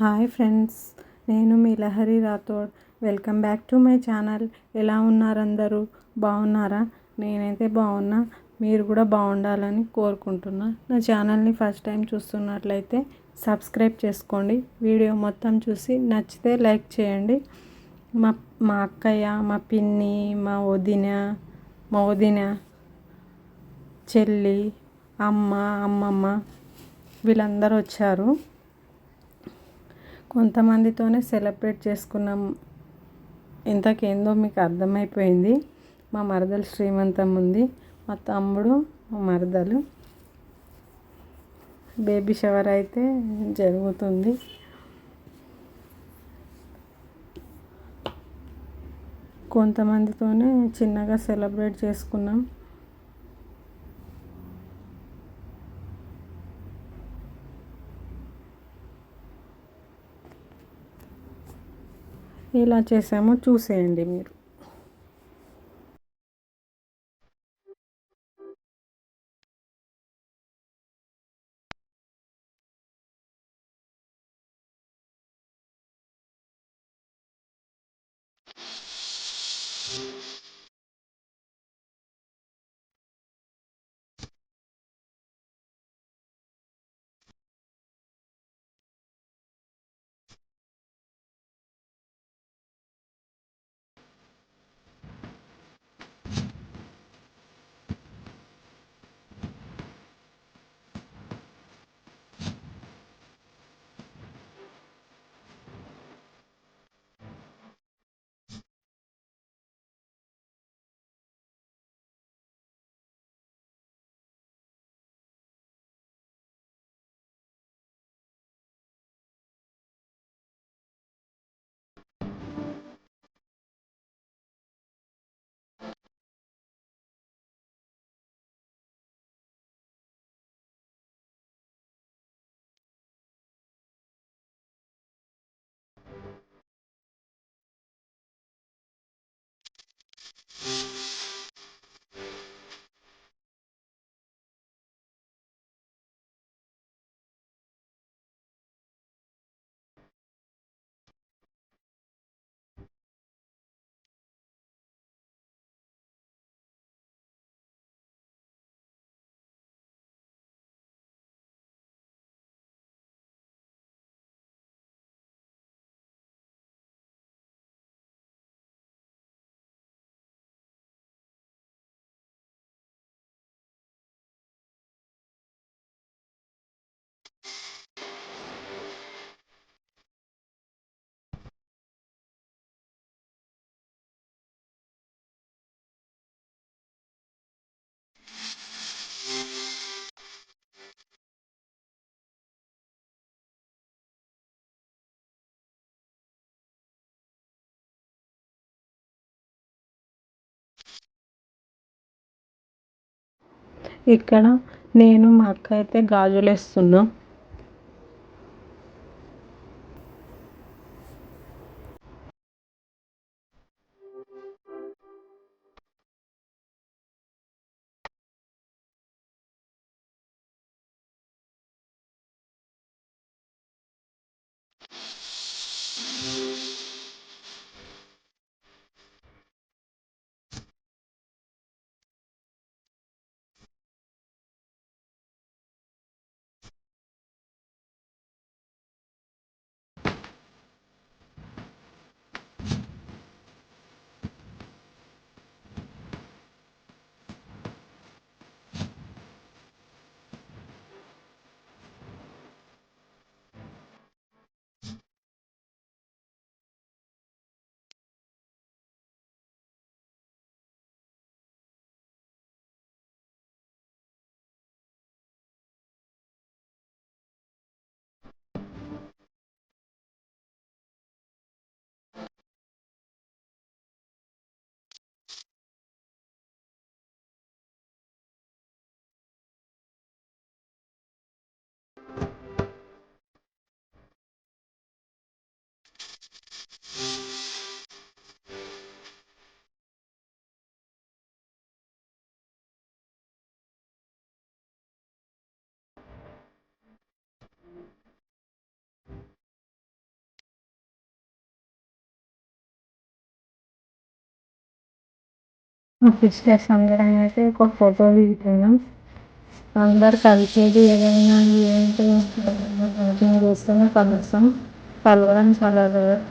Hi friends నేను మీ Lahari Rathod. Welcome back to my channel. ఎలా ఉన్నారు అందరూ బాగున్నారా? నేనైతే బాగున్నా. మీరు కూడా బాగుండాలని కోరుకుంటున్నా. నా ఛానల్ని ఫస్ట్ టైం చూస్తున్నట్లయితే సబ్స్క్రైబ్ చేసుకోండి. వీడియో మొత్తం చూసి నచ్చితే లైక్ చేయండి. మా మా అక్కయ్య మా పిన్ని మా వదిన మా వదిన చెల్లి అమ్మ అమ్మమ్మ వీళ్ళందరూ వచ్చారు. కొంతమందితోనే సెలబ్రేట్ చేసుకున్నాం. ఇంతకేందో మీకు అర్థమైపోయింది. మా మరదలు శ్రీమంతం ఉంది. మా తమ్ముడు మా మరదలు. బేబీ షవర్ అయితే జరుగుతుంది. కొంతమందితోనే చిన్నగా సెలబ్రేట్ చేసుకున్నాం. ఎలా చేసామో చూసేయండి మీరు. ఇక్కడ నేను మా అక్క అయితే గాజులు వేస్తున్నాం మా సిస్టర్స్ అందరం అయితే ఒక ఫోటో దిగుతున్నాం అందరు కలిసేది ఏదైనా ఏంటి చేస్తేనే కలుస్తాం. కలవడం చాలా రేర్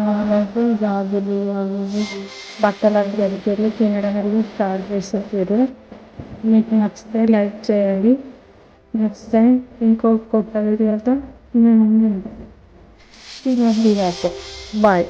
వాళ్ళైతే జాబులు అవి బట్టలు అవి వెళ్ళి తినడం అనేది స్టార్ట్ చేసేసారు. మీకు నచ్చితే లైక్ చేయండి. నెక్స్ట్ టైం ఇంకో కొత్త వీడియోతో మేము తినండి బాయ్